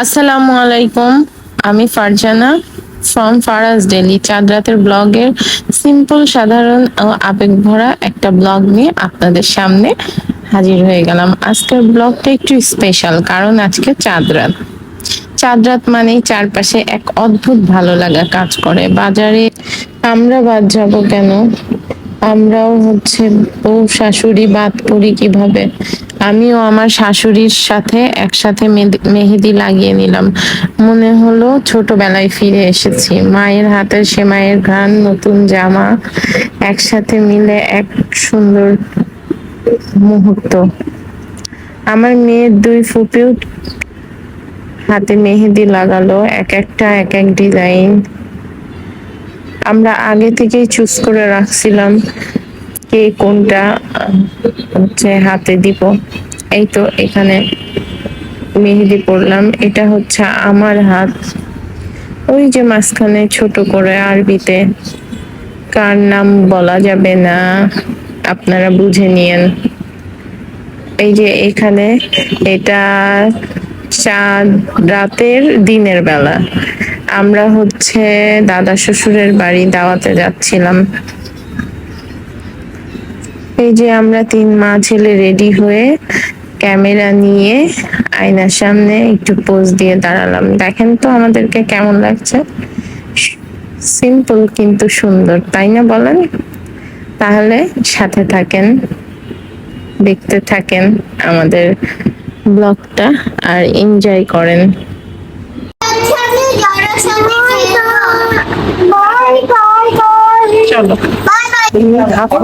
আসসালামু আলাইকুম, আমি ফারজানা ফ্রম ফারাজ ডেলি চাঁদ রাতের ব্লগের সিম্পল সাধারণ ও আবেগ ভরা একটা ব্লগ নিয়ে আপনাদের সামনে হাজির হয়ে গেলাম। আজকের ব্লগটা একটু স্পেশাল কারণ আজকে চাঁদ রাত। চাঁদ রাত মানেই চারপাশে এক অদ্ভুত ভালো লাগা কাজ করে। বাজারে আমরা বাদ যাব কেন? আমরাও হচ্ছে বউ, শাশুড়ি বাদ পড়ি কীভাবে? আমিও আমার শাশুড়ির সাথে একসাথে মেহেদি- লাগিয়ে নিলাম। মনে হলো ছোটবেলায় ফিরে এসেছি। মায়ের হাতের সে মায়ের ঘ্রাণ, নতুন জামা, একসাথে মিলে এক সুন্দর মুহূর্ত। আমার মেয়ের দুই ফুপিও হাতে মেহেদি লাগালো, এক একটা, এক এক ডিজাইন। আমরা আগে থেকেই চুজ করে রাখছিলাম কে কোনটা হচ্ছে হাতে দিব। এই তো এখানে মেহেদি পড়লাম। এটা হচ্ছে আমার হাত। ওই যে মাঝখানে ছোট করে আরবিতে কার নাম বলা যাবে না, আপনারা বুঝে নিয়েন। এই যে এখানে এটা চাঁদ রাতের দিনের বেলা। আমরা হচ্ছে দাদা শ্বশুরের বাড়ি দাওয়াতে যাচ্ছিলাম। এই যে আমরা তিন মা ছেলে রেডি হয়ে ক্যামেরা নিয়ে আয়নার সামনে একটু পোজ দিয়ে দাঁড়ালাম। দেখেন তো আমাদেরকে কেমন লাগছে। সিম্পল কিন্তু সুন্দর, তাই না বলেন? তাহলে সাথে থাকেন, দেখতে থাকেন আমাদের ব্লগটা আর এনজয় করেন সামনে যারা সামনে বাই বাই বাই এখন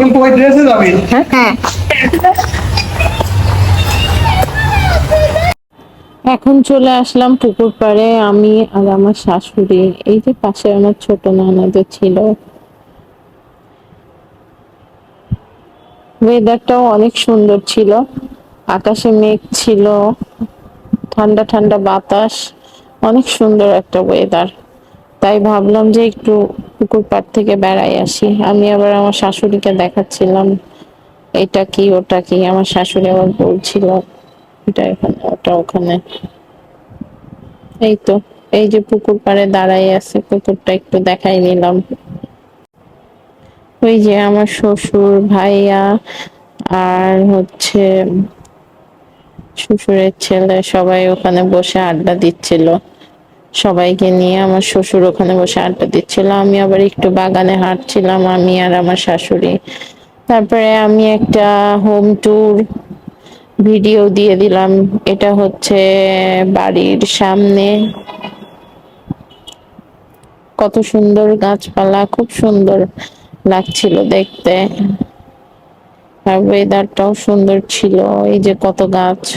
এখন চলে আসলাম পুকুর পাড়ে, আমি আর আমার শাশুড়ি। এই যে পাশে আমার ছোট ননদও ছিল। ওয়েদারটাও অনেক সুন্দর ছিল। আকাশে মেঘ ছিল। ঠান্ডা ঠান্ডা বাতাস। অনেক সুন্দর একটা ওয়েদার তাই ভাবলাম যে একটু পুকুর পাড় থেকে বেড়াই আসি। আমি আবার আমার শাশুড়িকে দেখাচ্ছিলাম। এটা কি, ওটা কি? আমার শাশুড়ি আবার বলছিল, এটা এখানে, ওটা ওখানে। এই তো, এই যে পুকুর পাড়ে দাঁড়াই আছে, পুকুরটা একটু দেখাই নিলাম। ওই যে আমার শ্বশুর ভাইয়া আর হচ্ছে শ্বশুরের ছেলে সবাই ওখানে বসে আড্ডা দিচ্ছিল। সবাইকে নিয়ে আমার শ্বশুর ওখানে বসে আড্ডা দিচ্ছিল। আমি আবার একটু বাগানে হাঁটছিলাম, আমি আর আমার শাশুড়ি। তারপরে আমি একটা হোম ট্যুর ভিডিও দিয়ে দিলাম। এটা হচ্ছে বাড়ির সামনে। কত সুন্দর গাছপালা, খুব সুন্দর লাগছিল দেখতে। আর ওয়েদারটাও সুন্দর ছিল, এই যে কত গাছ।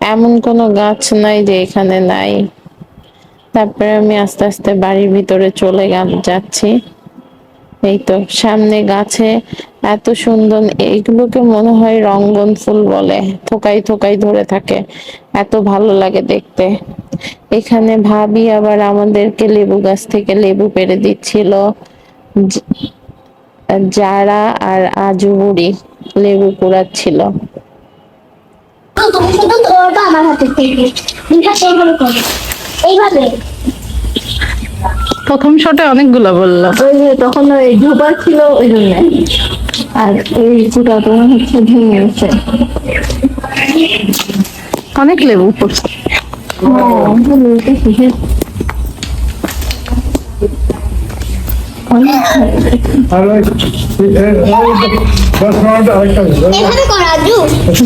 এমন কোনো গাছ নাই যে এখানে নাই। তারপরে আমি আস্তে আস্তে বাড়ির ভিতরে চলে গেল- যাচ্ছি। এই তো, সামনে গাছে এত সুন্দর এইগুলোকে মনে হয় রঙ্গন ফুল বলে থোকাই থোকাই ধরে থাকে। এত ভালো লাগে দেখতে। এখানে ভাবি আবার আমাদেরকে লেবু গাছ থেকে লেবু পেরে দিচ্ছিল। যারা আর আজু বুড়ি লেবু কুড়াচ্ছিল। আমার হাতে এইভাবে। প্রথম শটে অনেকগুলো বলল। ওই যে তখন ওই ঝোপা ছিল ওই জন্য। আর এই কুটা তোমার হচ্ছে ভেঙে গেছে। অনেক লেবু। পড়ছে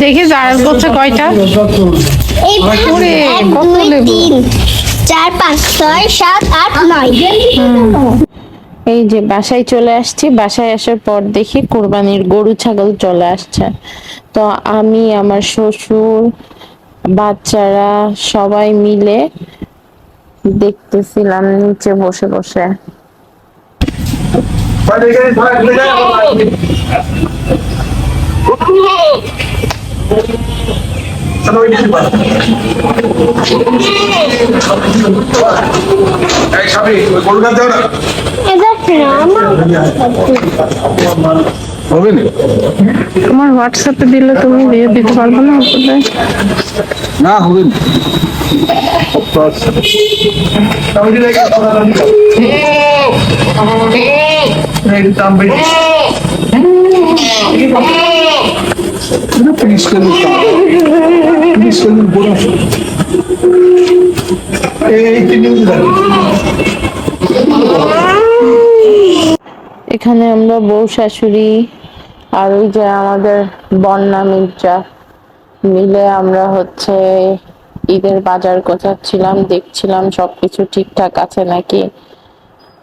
দেখি যার করছে কয়টা? কত চার পাঁচ ছয় সাত আট নয়। এই যে বাসায় চলে আসছি। বাসায় আসার পর দেখি কোরবানির গরু ছাগল চলে আসছে। তো আমি আমার শ্বশুর বাচ্চারা সবাই মিলে দেখতেছিলাম নিচে বসে বসে। হবে না তোমার হোয়াটসঅ্যাপে দিলে তুমি দিয়ে দিতে পারবে না না হবে না। দাম এখানে আমরা বউ শাশুড়ি আর ওই যে আমাদের বন্যা মির্জা। মিলে আমরা হচ্ছে ঈদের বাজার গোছাচ্ছিলাম, দেখছিলাম সবকিছু ঠিকঠাক আছে নাকি।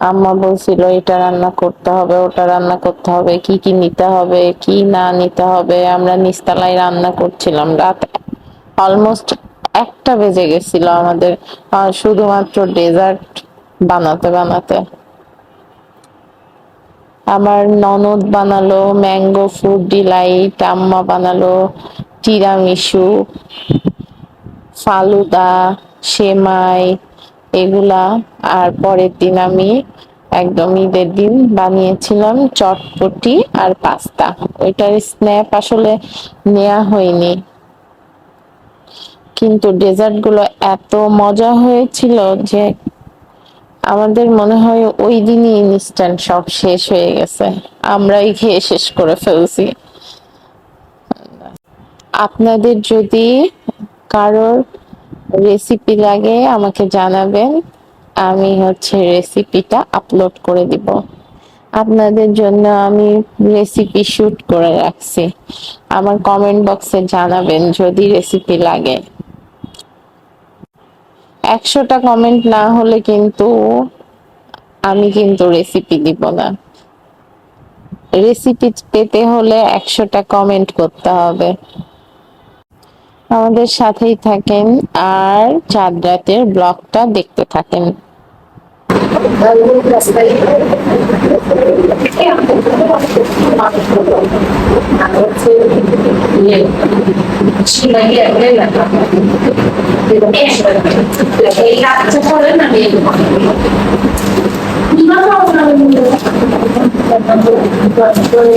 আম্মা বলছিল, এটা রান্না করতে হবে, ওটা রান্না করতে হবে, কি কি নিতে হবে, কি না নিতে হবে? আমরা নিস্তালায় রান্না করছিলাম, রাত অলমোস্ট একটা বেজে গেছিল আমাদের শুধুমাত্র ডেজার্ট বানাতে বানাতে। আমার ননদ বানালো ম্যাঙ্গো ফ্রুট ডিলাইট আম্মা বানালো টিরামিসু ফালুদা, সেমাই, এগুলা। আর পরের দিন আমি একদম ঈদের দিন বানিয়েছিলাম চটপটি আর পাস্তা। ওইটার স্ন্যাপ আসলে নেওয়া হয়নি। কিন্তু ডেজার্টগুলো এত মজা হয়েছিল যে আমাদের মনে হয় ওই দিনই ইনস্ট্যান্ট সব শেষ হয়ে গেছে। আমরাই খেয়ে শেষ করে ফেলছি। আপনাদের যদি কারোর রেসিপি লাগে, আমাকে জানাবেন। আমি হচ্ছে রেসিপিটা আপলোড করে দিব। আপনাদের জন্য আমি রেসিপি শুট করে রাখছি। আমার কমেন্ট বক্সে জানাবেন যদি রেসিপি লাগে। একশোটা কমেন্ট না হলে কিন্তু আমি কিন্তু রেসিপি দিব না। রেসিপি পেতে হলে একশোটা কমেন্ট করতে হবে। আমাদের সাথেই থাকেন আর চাঁদ রাতের ব্লগটা দেখতে থাকেন। Gracias.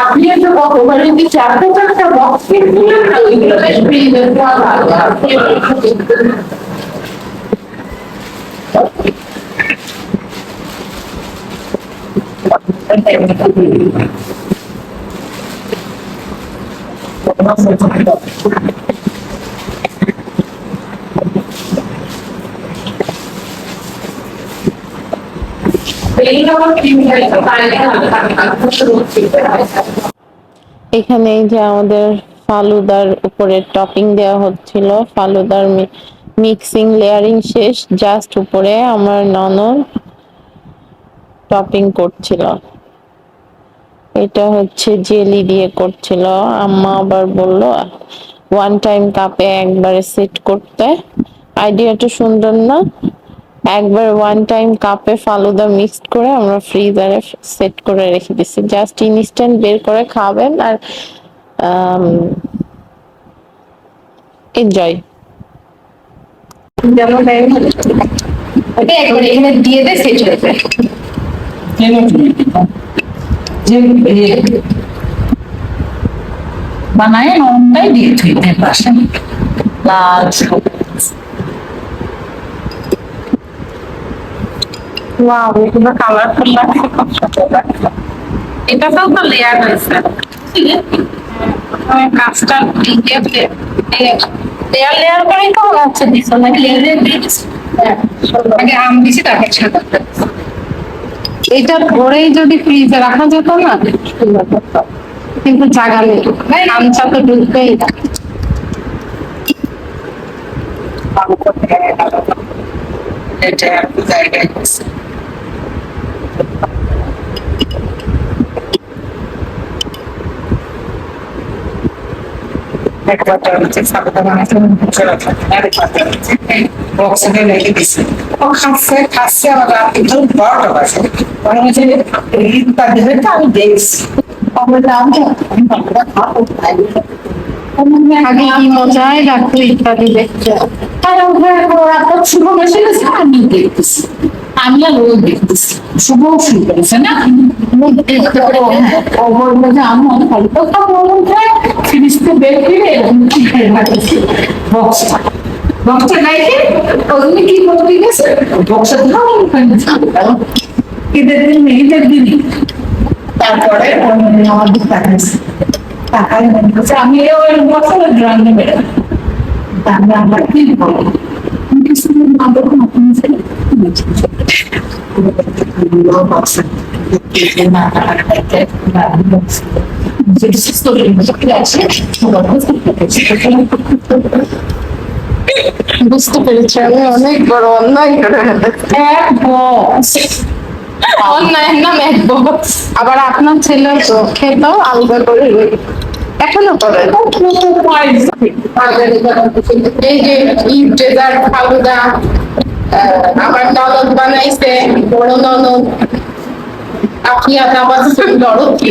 আপনি একটা মানে যদি চারটে চারটা বক্স কিনলেন না ওইগুলো বেশ ভালো আমার কিনে গেছে তাই না এখানে যে আমাদের ফালুদার উপরে টপিং দেওয়া হচ্ছিল, ফালুদার মিক্সিং লেয়ারিং শেষ জাস্ট উপরে আমার ননদ টপিং করছিল। এটা হচ্ছে জেলি দিয়ে করছিল। আম্মা আবার বলল ওয়ান টাইম কাপে একবারে সেট করতে। আইডিয়াটা সুন্দর না? একবার ওয়ান টাইম কাপে ফালুদা মিক্সড করে আমরা ফ্রিজারে সেট করে রেখে দিচ্ছি জাস্ট ইনস্ট্যান্ট বের করে খাবেন আর এনজয় যেমন এখানে দিয়ে দে সেট হয়ে যায় যে বানায় দিয়ে তো লেয়ার ঠিক আছে কাজটা লেয়ার লেয়ার তো মনে হচ্ছে লেয়ার আগে আম দিছি, তারপর ছাতা এটা ভরেই যদি ফ্রিজে রাখা যেত না কিন্তু জায়গা নেই। আনছা তো ঢুকবেই না। গেছে একবারটা হচ্ছে সাবধান আছে বক্সে রেখে দিছে। খাচ্ছে খাচ্ছে রাতে বাসে মনে আমি দেখছি। আমি আগে কি মজায় রাখতো ইত্যাদি দেখতে। ওখানে শুভ বসে গেছে আমি দেখতেছি। আমি আর ও দেখতেছি। শুভ শুরু করেছে না? ও বলল যে আমি অনেক ভালো কথা বলতে ফিরিস্তে বের করে বক্সটা বক্সটা গাইছে ওখানে কি বলতে গেছে ধরো ওখানে ঈদের দিন ঈদের দিনই তারপরে আমাদের তাকাইছে তাকাই মনে করছে আমি ওই বক্সটা ড্রামে বেরোবো আমি আমার কি বলব কিছু আমাদের নতুন বুঝতে পেরেছি। আমি অনেক বড় অন্যায় করে ফেলেছি। অন্যায়ের নাম এক বক্স। আবার আপনার ছেলে তো খেতেও আলাদা করে এখনও করে এই যে ঈদ ডেজার্ট ফালুদা ননদ বানাইছে বড় ননদ আপিয়া আবার নরদ কি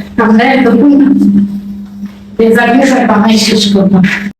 Тогда это будет и задержать по нашей